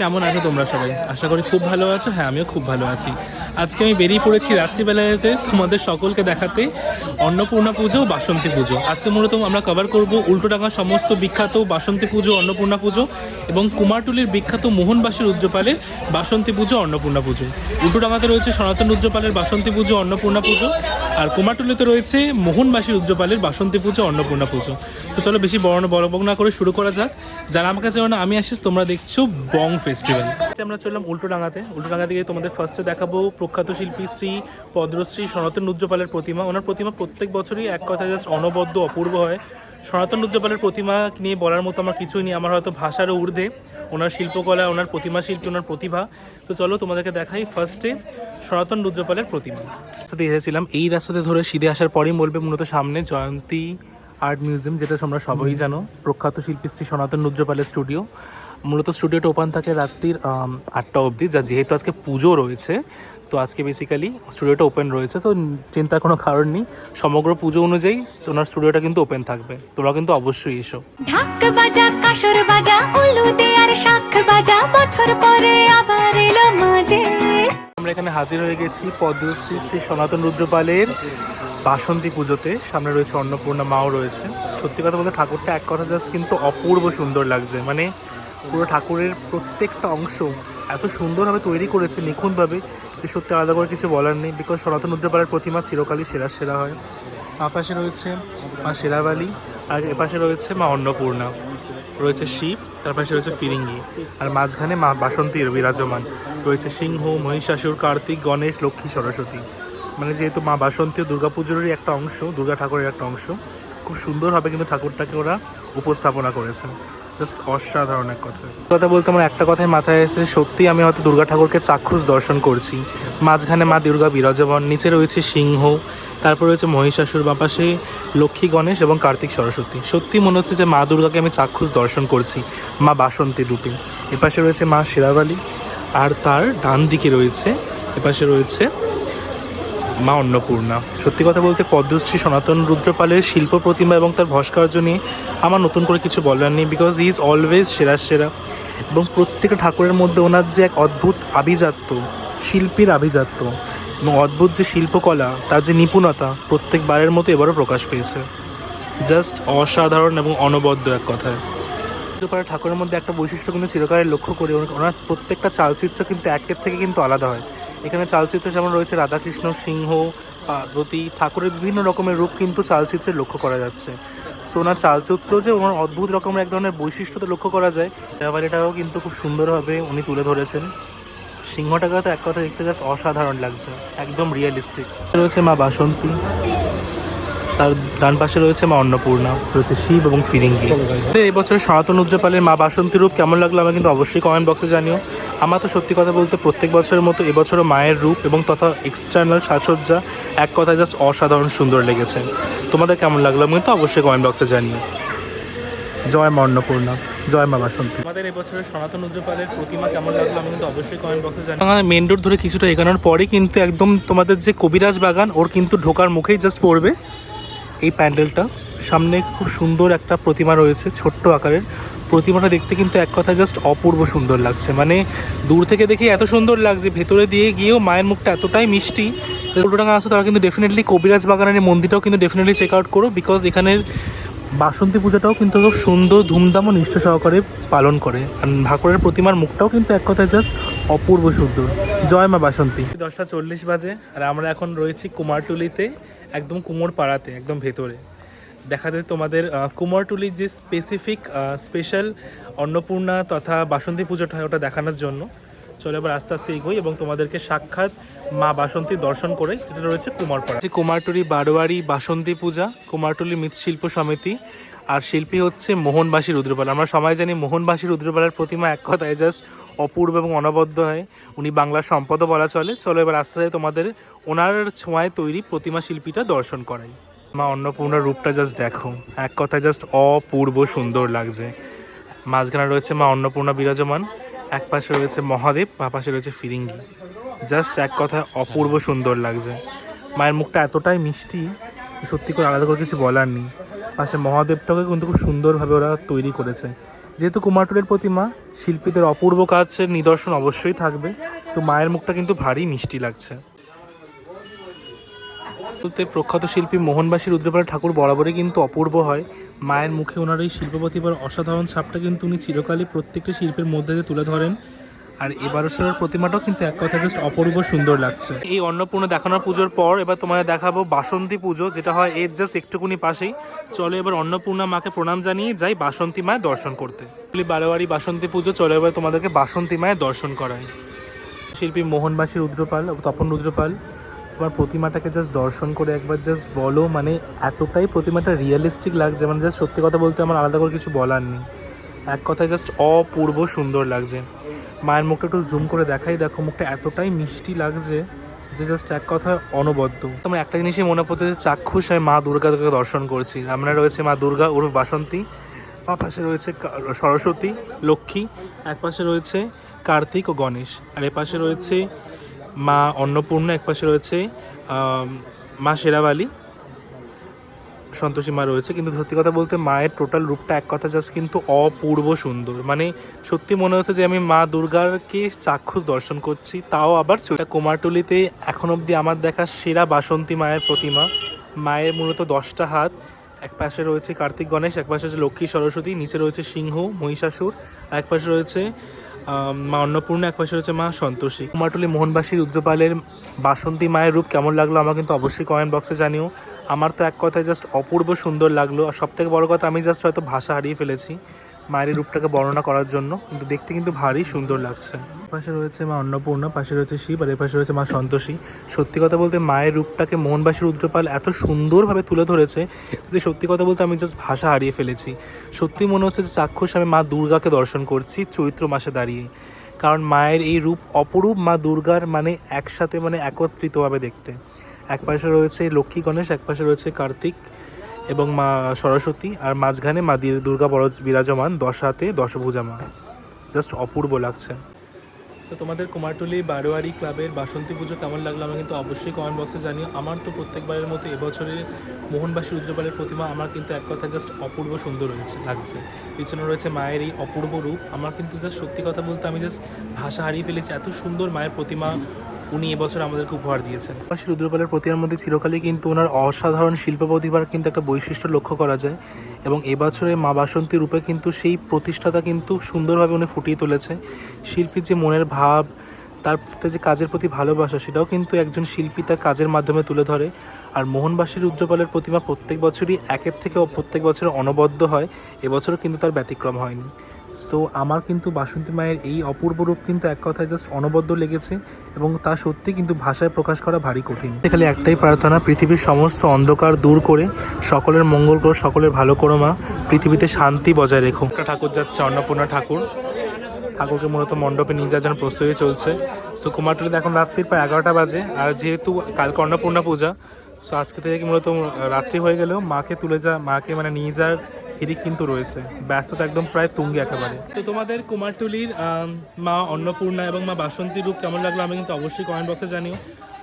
কেমন আছো তোমরা সবাই? আশা করি খুব ভালো আছো। হ্যাঁ আমিও খুব ভালো আছি। আজকে আমি বেরিয়ে পড়েছি রাত্রিবেলাতে তোমাদের সকলকে দেখাতে অন্নপূর্ণা পুজো, বাসন্তী পুজো। আজকে মূলত আমরা কভার করব উল্টোডাঙ্গার সমস্ত বিখ্যাত বাসন্তী পুজো, অন্নপূর্ণা পুজো এবং কুমারটুলির বিখ্যাত মোহনবাসীর উজ্জ্বপালের বাসন্তী পুজো, অন্নপূর্ণা পুজো। উল্টোডাঙ্গাতে রয়েছে সনাতন উজ্জ্বপালের বাসন্তী পুজো, অন্নপূর্ণা পুজো। আর কুমারটুলিতে রয়েছে মোহনবাসী উজ্জ্বপালের বাসন্তী পুজো, অন্নপূর্ণা পুজো। তো চলো বেশি বড় বড় না করে শুরু করা যাক। যারা আমার কাছে আমি আসিস, তোমরা দেখছ বং ফেস্টিভ্যাল। আমরা চললাম উল্টোডাঙ্গাতে। উল্টোডাঙ্গা গিয়ে তোমাদের ফার্স্টে দেখাবো প্রখ্যাত শিল্পী শ্রী পদ্মশ্রী সনাতন উজ্জ্বপালের প্রতিমা। ওনার প্রতিমা প্রত্যেক বছরই এক কথা জাস্ট অনবদ্য, অপূর্ব হয়। সনাতন রুদ্রপালের প্রতিমা নিয়ে বলার মতো আমার কিছুই নেই। আমার হয়তো ভাষারও ঊর্ধ্বে। ওনার শিল্পকলা ওনার প্রতিমা শিল্পী ওনার প্রতিভা। তো চলো তোমাদেরকে দেখাই ফার্স্টে সনাতন রুদ্রপালের প্রতিমা। রাস্তাতে এসেছিলাম এই রাস্তাতে ধরে সিধে আসার পরেই বলবে মূলত সামনে জয়ন্তী আর্ট মিউজিয়াম যেটা তোমরা সবাই জানো। প্রখ্যাত শিল্পী শ্রী সনাতন রুদ্রপালের স্টুডিও মূলত স্টুডিওটা ওপেন থাকে রাত্রির আটটা অবধি। যা যেহেতু আজকে পুজো রয়েছে তো আজকে বেসিক্যালি স্টুডিওটা ওপেন রয়েছে তো চিন্তার কোনো কারণ নেই। সমগ্র পুজো অনুযায়ী ওনার স্টুডিওটা কিন্তু ওপেন থাকবে। তোমরা কিন্তু অবশ্যই এসো। ঢাক বাজা কাসর বাজা উলুদে আর শাখ বাজা বছর পরে আবার এলো মাঝে। আমরা এখানে হাজির হয়ে গেছি পদ্মশ্রী শ্রী সনাতন রুদ্রপালের বাসন্তী পুজোতে। সামনে রয়েছে অন্নপূর্ণা মাও রয়েছে। সত্যি কথা বলতে ঠাকুরটা এক কথা জাস্ট কিন্তু অপূর্ব সুন্দর লাগছে। মানে পুরো ঠাকুরের প্রত্যেকটা অংশ এত সুন্দরভাবে তৈরি করেছে নিখুঁতভাবে যে সত্যি আলাদা করে কিছু বলার নেই বিকজ সনাতন রুদ্রপালের প্রতিমা চিরকালই সেরা সেরা হয়। মা পাশে রয়েছে মা সেরাবালি, আর এপাশে রয়েছে মা অন্নপূর্ণা। রয়েছে শিব, তার পাশে রয়েছে ফিরিঙ্গি। আর মাঝখানে মা বাসন্তীর বিরাজমান। রয়েছে সিংহ, মহিষাসুর, কার্তিক, গণেশ, লক্ষ্মী, সরস্বতী। মানে যেহেতু মা বাসন্তী দুর্গাপুজোরই একটা অংশ, দুর্গা ঠাকুরের একটা অংশ, খুব সুন্দরভাবে কিন্তু ঠাকুরটাকে ওরা উপস্থাপনা করেছে জাস্ট অসাধারণ এক কথা। কথা বলতে আমার একটা কথাই মাথায় এসে সত্যি আমি হয়তো দুর্গা ঠাকুরকে চাক্ষুষ দর্শন করছি। মাঝখানে মা দুর্গা বিরাজমান, নিচে রয়েছে সিংহ, তারপর রয়েছে মহিষাসুর বাপাশে লক্ষ্মী গণেশ এবং কার্তিক সরস্বতী। সত্যি মনে হচ্ছে যে মা দুর্গাকে আমি চাক্ষুষ দর্শন করছি, মা বাসন্তী রূপে। এপাশে রয়েছে মা শিরাবালি আর তার ডান দিকে রয়েছে, এপাশে রয়েছে মা অন্নপূর্ণা। সত্যি কথা বলতে পদ্মশ্রী সনাতন রুদ্রপালের শিল্প প্রতিমা এবং তার ভাস্কর্য নিয়ে আমার নতুন করে কিছু বলার নেই বিকজ হি ইজ অলওয়েজ সেরা সেরা। এবং প্রত্যেকটা ঠাকুরের মধ্যে ওনার যে এক অদ্ভুত আভিজাত্য, শিল্পীর আভিজাত্য এবং অদ্ভুত যে শিল্পকলা, তার যে নিপুণতা প্রত্যেকবারের মতো এবারও প্রকাশ পেয়েছে। জাস্ট অসাধারণ এবং অনবদ্য এক কথায়। রুদ্রপালের ঠাকুরের মধ্যে একটা বৈশিষ্ট্য কিন্তু চিরকালের লক্ষ্য করি ওনার- ওনার প্রত্যেকটা চালচিত্র কিন্তু একের থেকে কিন্তু আলাদা হয়। এখানে চালচিত্র যেমন রয়েছে, রাধাকৃষ্ণ, সিংহ, পার্বতী, ঠাকুরের বিভিন্ন রকমের রূপ কিন্তু চালচিত্রে লক্ষ্য করা যাচ্ছে। সো ওনার চালচিত্র যে ওনার অদ্ভুত রকমের এক ধরনের বৈশিষ্ট্যতা লক্ষ্য করা যায় এবার এটাও কিন্তু খুব সুন্দরভাবে উনি তুলে ধরেছেন। সিংহটাকে তো এক কথা দেখতে জাস্ট অসাধারণ লাগছে, একদম রিয়েলিস্টিক রয়েছে মা বাসন্তী, তার ডান পাশে রয়েছে মা অন্নপূর্ণা, রয়েছে শিব এবং ফিরিঙ্গি। এই বছর সনাতন উজ্জ্বপালের মা বাসন্তী রূপ কেমন লাগল আমাকে কিন্তু অবশ্যই কমেন্ট বক্সে জানিও। আমার তো সত্যি কথা বলতে প্রত্যেক বছরের মতো এবছরও মায়ের রূপ এবং তথা এক্সটার্নাল সাজসজ্জা এক কথায় জাস্ট অসাধারণ সুন্দর লেগেছে। তোমাদের কেমন লাগল? আমি তো অবশ্যই কমেন্ট বক্সে জানিও। জয় মা অন্নপূর্ণা জয় মা বাসন্তী। আমাদের এবছরের সনাতন উজ্জ্বপালের প্রতিমা কেমন লাগল? আমি কিন্তু অবশ্যই কমেন্ট বক্সে জানি মেন রোড ধরে কিছুটা এগানোর পরে কিন্তু একদম তোমাদের যে কবিরাজ বাগান ওর কিন্তু ঢোকার মুখেই জাস্ট পড়বে। এই প্যান্ডেলটা। সামনে খুব সুন্দর একটা প্রতিমা রয়েছে ছোট্ট আকারের। প্রতিমাটা দেখতে কিন্তু এক কথায় জাস্ট অপূর্ব সুন্দর লাগছে। মানে দূর থেকে দেখে এত সুন্দর লাগছে, ভেতরে দিয়ে গিয়েও মায়ের মুখটা এতটাই মিষ্টি। উল্টোডাঙ্গা আসো তারা কিন্তু ডেফিনেটলি কবিরাজ বাগানের মন্দিরটাও কিন্তু ডেফিনেটলি চেক আউট করো বিকজ এখানের বাসন্তী পূজাটাও কিন্তু খুব সুন্দর, ধুমধাম ও নিষ্ঠ সহকারে পালন করে। আর ঠাকুরের প্রতিমার মুখটাও কিন্তু এক কথায় জাস্ট অপূর্ব সুন্দর। জয় মা বাসন্তী। দশটা চল্লিশ বাজে, আর আমরা এখন রয়েছি কুমারটুলিতে, একদম কুমোর পাড়াতে একদম ভেতরে। দেখাতে তোমাদের কুমারটুলির যে স্পেসিফিক স্পেশাল অন্নপূর্ণা তথা বাসন্তী পুজোটা ওটা দেখানোর জন্য। চলে এবার আস্তে আস্তে এগোই এবং তোমাদেরকে সাক্ষাৎ মা বাসন্তী দর্শন করে যেটা রয়েছে কুমারপাড়া। যে কুমারটুলি বারোয়ারি বাসন্তী পূজা, কুমারটুলি মৃৎশিল্প সমিতি, আর শিল্পী হচ্ছে মোহনবাসী রুদ্রপাল। আমরা সবাই জানি মোহনবাসী রুদ্রপালের প্রতিমা এক কথায় জাস্ট অপূর্ব এবং অনবদ্য হয়। উনি বাংলার সম্পদও বলা চলে। চলো এবার আস্তে আস্তে তোমাদের ওনার ছোঁয়ায় তৈরি প্রতিমা শিল্পীটা দর্শন করাই। মা, অন্নপূর্ণার রূপটা জাস্ট দেখো। এক কথায় জাস্ট অপূর্ব সুন্দর লাগছে। মাঝখানে রয়েছে মা, অন্নপূর্ণা বিরাজমান। এক পাশে রয়েছে মহাদেব বা পাশে রয়েছে ফিরিঙ্গি। জাস্ট এক কথায় অপূর্ব সুন্দর লাগছে। মায়ের মুখটা এতটাই মিষ্টি সত্যি করে আলাদা করে কিছু বলার নেই। পাশে মহাদেবটাকে কিন্তু খুব সুন্দরভাবে ওরা তৈরি করেছে। যেহেতু কুমারটুলের প্রতিমা শিল্পীদের অপূর্ব কাজের নিদর্শন অবশ্যই থাকবে। তো মায়ের মুখটা কিন্তু ভারী মিষ্টি লাগছে। বলতে প্রখ্যাত শিল্পী মোহনবাসী রুদ্রপাল ঠাকুর বরাবরই কিন্তু অপূর্ব হয়। মায়ের মুখে ওনার এই শিল্প প্রতিভার অসাধারণ ছাপটা কিন্তু উনি চিরকালই প্রত্যেকটা শিল্পের মধ্যে দিয়ে তুলে ধরেন। আর এবারের প্রতিমাটাও কিন্তু এক কথা জাস্ট অপূর্ব সুন্দর লাগছে। এই অন্নপূর্ণা দেখানোর পুজোর পর এবার তোমাদের দেখাবো বাসন্তী পুজো, যেটা হয় এর জাস্ট একটুকুনি পাশেই। চলো এবার অন্নপূর্ণা মাকে প্রণাম জানিয়ে যাই বাসন্তী মায়ের দর্শন করতে। বারোয়ারি বাসন্তী পুজো, চলো এবার তোমাদেরকে বাসন্তী মায়ের দর্শন করায় শিল্পী মোহনবাসী রুদ্রপাল, তপন রুদ্রপাল তোমার প্রতিমাটাকে জাস্ট দর্শন করে একবার জাস্ট বলো মানে এতটাই প্রতিমাটা রিয়েলিস্টিক লাগছে মানে জাস্ট সত্যি কথা বলতে আমার আলাদা করে কিছু বলার নেই। এক কথায় জাস্ট অপূর্ব সুন্দর লাগছে। মায়ের মুখটা একটু জুম করে দেখাই, দেখো মুখটা এতটাই মিষ্টি লাগছে যে জাস্ট এক কথায় অনবদ্য। আমার একটা জিনিসই মনে পড়ছে যে চাক্ষুষ আমি মা দুর্গাকে দর্শন করছি। আমরা রয়েছে মা দুর্গা, ওর বাসন্তী বা পাশে রয়েছে সরস্বতী, লক্ষ্মী, এক পাশে রয়েছে কার্তিক ও গণেশ, আর এ পাশে রয়েছে মা অন্নপূর্ণা এক পাশে রয়েছে মা শেরাবালি। সন্তোষী মা রয়েছে, কিন্তু সত্যি কথা বলতে মায়ের টোটাল রূপটা এক কথা জাস্ট কিন্তু অপূর্ব সুন্দর। মানে সত্যি মনে হচ্ছে যে আমি মা দুর্গাকে চাক্ষুষ দর্শন করছি, তাও আবার কুমারটুলিতে এখন অবধি আমার দেখা সেরা বাসন্তী মায়ের প্রতিমা। মায়ের মূলত দশটা হাত, এক পাশে রয়েছে কার্তিক গণেশ, এক পাশে রয়েছে লক্ষ্মী সরস্বতী, নিচে রয়েছে সিংহ, মহিষাসুর, আর এক পাশে রয়েছে মা অন্নপূর্ণা, এক পাশে রয়েছে মা সন্তোষী। কুমারটুলি মোহনবাসীর রুদ্রপালের বাসন্তী মায়ের রূপ কেমন লাগল আমার কিন্তু অবশ্যই কমেন্ট বক্সে জানিও। আমার তো এক কথায় জাস্ট অপূর্ব সুন্দর লাগল। আর সব থেকে বড় কথা, আমি জাস্ট হয়তো ভাষা হারিয়ে ফেলেছি। মায়ের রূপটাকে বর্ণনা করার জন্য। কিন্তু দেখতে কিন্তু ভারী সুন্দর লাগছে। পাশে রয়েছে মা অন্নপূর্ণা, পাশে রয়েছে শিব, আর পাশে রয়েছে মা সন্তোষী। সত্যি কথা বলতে মায়ের রূপটাকে মোহনবাসী রুদ্রপাল এত সুন্দরভাবে তুলে ধরেছে যে সত্যি কথা বলতে আমি জাস্ট ভাষা হারিয়ে ফেলেছি। সত্যি মনে হচ্ছে যে চাক্ষুষ আমি মা দুর্গাকে দর্শন করছি চৈত্র মাসে দাঁড়িয়ে। কারণ মায়ের এই রূপ অপরূপ মা দুর্গার মানে একসাথে মানে একত্রিতভাবে দেখতে। এক পাশে রয়েছে লক্ষ্মী গণেশ, এক পাশে রয়েছে কার্তিক। এবং মা সরস্বতী আর মাঝখানে মা দুর্গা বড় বিরাজমান দশ হাতে দশভুজা মা জাস্ট অপূর্ব লাগছে। তো তোমাদের কুমারটুলি বারোয়ারি ক্লাবের বাসন্তী পুজো কেমন লাগল আমি কিন্তু অবশ্যই কমেন্ট বক্সে জানিও। আমার তো প্রত্যেকবারের মতো এবছরের মোহনবাসী রুদ্রপালের প্রতিমা আমার কিন্তু এক কথা জাস্ট অপূর্ব সুন্দর হয়েছে, লাগছে। পিছনে রয়েছে মায়ের এই অপূর্ব রূপ। আমার কিন্তু জাস্ট সত্যি কথা বলতে আমি জাস্ট ভাষা হারিয়ে ফেলেছি। এত সুন্দর মায়ের প্রতিমা উনি এবছর আমাদেরকে উপহার দিয়েছেন। পাশে রুদ্রপালের প্রতিমার মধ্যে চিরকালই কিন্তু ওনার অসাধারণ শিল্প প্রতিভার কিন্তু একটা বৈশিষ্ট্য লক্ষ্য করা যায় এবং এবছরে মা বাসন্তী রূপে কিন্তু সেই প্রতিষ্ঠাতা কিন্তু সুন্দরভাবে উনি ফুটিয়ে তুলেছে। শিল্পীর যে মনের ভাব, তার যে কাজের প্রতি ভালোবাসা, সেটাও কিন্তু একজন শিল্পী তার কাজের মাধ্যমে তুলে ধরে। আর মোহনবাসীর উজ্জ্বপালের প্রতিমা প্রত্যেক বছরই একের থেকে প্রত্যেক বছর অনবদ্য হয়। এবছরও কিন্তু তার ব্যতিক্রম হয়নি। সো আমার কিন্তু বাসন্তী মায়ের এই অপূর্ব রূপ কিন্তু এক কথায় জাস্ট অনবদ্য লেগেছে এবং তা সত্যি কিন্তু ভাষায় প্রকাশ করা ভারী কঠিন। খালি একটাই প্রার্থনা, পৃথিবীর সমস্ত অন্ধকার দূর করে, সকলের মঙ্গল করো, সকলের ভালো করো মা, পৃথিবীতে শান্তি বজায় রেখো। ঠাকুর যাচ্ছে, অন্নপূর্ণা ঠাকুর। ঠাকুরকে মূলত মণ্ডপে নিয়ে যাওয়ার জন্য প্রস্তুতি চলছে। সো কুমারটুলিতে এখন রাত্রির প্রায় এগারোটা বাজে, আর যেহেতু কালকে অন্নপূর্ণা পূজা সো আজকে থেকে মূলত রাত্রি হয়ে গেলেও মাকে তুলে যা, মাকে মানে নিয়ে যাওয়ার হিরিক কিন্তু রয়েছে। ব্যস্ততা একদম প্রায় তুঙ্গে একেবারে। তো তোমাদের কুমারটুলির মা অন্নপূর্ণা এবং মা বাসন্তী রূপ কেমন লাগল? আমি কিন্তু অবশ্যই কমেন্ট বক্সে জানিও।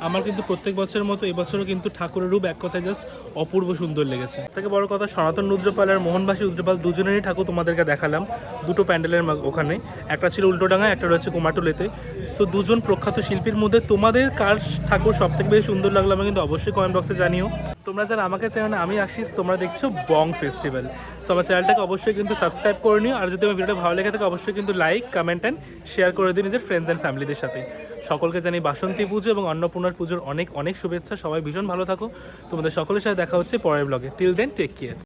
আমার কিন্তু প্রত্যেক বছরের মতো এবছরও কিন্তু ঠাকুরের রূপ এক কথায় জাস্ট অপূর্ব সুন্দর লেগেছে। থেকে বড় কথা, সনাতন রুদ্রপাল আর মোহনবাসী রুদ্রপাল দুজনেরই ঠাকুর তোমাদেরকে দেখালাম। দুটো প্যান্ডেলের ওখানে। একটা ছিল উল্টোডাঙ্গা একটা রয়েছে কুমারটুলিতে। সো দুজন প্রখ্যাত শিল্পীর মধ্যে তোমাদের কার ঠাকুর সব থেকে বেশি সুন্দর লাগল আমি কিন্তু অবশ্যই কমেন্ট বক্সে জানিও। তোমরা যারা আমাকে চেনো না, আমি আসিস, তোমরা দেখছ বং ফেস্টিভ্যাল সো আমার চ্যানেলটাকে অবশ্যই কিন্তু সাবস্ক্রাইব করে নিও। আর যদি আমার ভিডিওটা ভালো লেগে থাকে, অবশ্যই কিন্তু লাইক কমেন্ট অ্যান্ড শেয়ার করে দিও নিজের ফ্রেন্ডস অ্যান্ড ফ্যামিলিদের সাথে। সকলকে জানি বাসন্তী পুজো এবং অন্নপূর্ণার পুজোর অনেক অনেক শুভেচ্ছা। সবাই ভীষণ ভালো থাকো। তোমাদের সকলের সাথে দেখা হচ্ছে পরের ব্লগে টিল দেন টেক কেয়ার